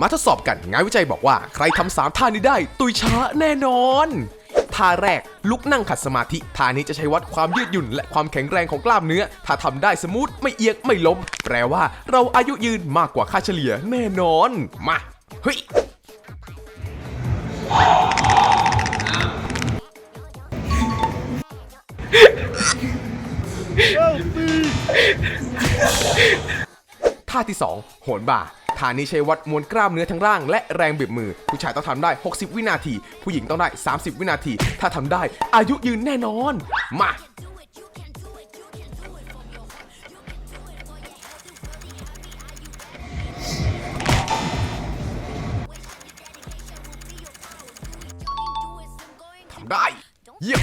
มาทดสอบกันงานวิจัยบอกว่าใครทำสามท่านี้ได้ ตุยช้าแน่นอนท่าแรกลุกนั่งขัดสมาธิท่านี้จะใช้วัดความยืดหยุ่น และความแข็งแรงของกล้ามเนื้อ ถ้าทำได้สมูทไม่เอียงไม่ล้ม แปลว่าเราอายุยืนมากกว่าค่าเฉลี่ยแน่นอน มาเฮ้ยท่าที่ 2 โหนบ่า ท่านี้ใช้วัดมวลกล้ามเนื้อทั้งร่าง และแรงบีบมือ ผู้ชายต้องทำได้ 60 วินาที ผู้หญิงต้องได้ 30 วินาที ถ้าทำได้ อายุยืนแน่นอน มาทำได้ เยี่ยม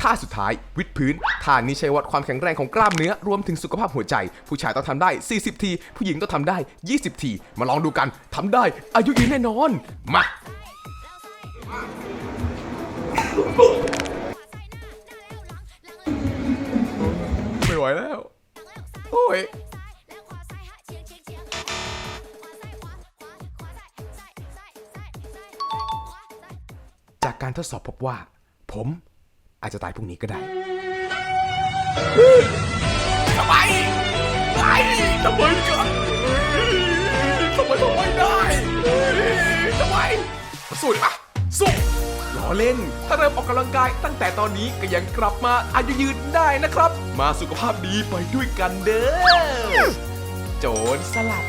ท่าสุดท้าย วิดพื้นท่านี้ใช้วัดความแข็งแรงของกล้ามเนื้อ รวมถึงสุขภาพหัวใจ ผู้ชายต้องทำได้ 40 ที ผู้หญิงต้องทำได้ 20 ที มาลองดูกันทำได้ อายุยืนแน่นอน มาไม่ไหวแล้ว โอ้ยจากการทดสอบพบว่า ผม อาจจะตายพรุ่งนี้ก็ได้ทำไมไอ้ทำไมกันทำไมทำไมได้ทำไมสู้ดิปะสู้ล้อเล่น ถ้าเริ่มออกกำลังกายตั้งแต่ตอนนี้ก็ยังกลับมาอายุยืนได้นะครับ มาสุขภาพดีไปด้วยกันเด้อโจรสลัด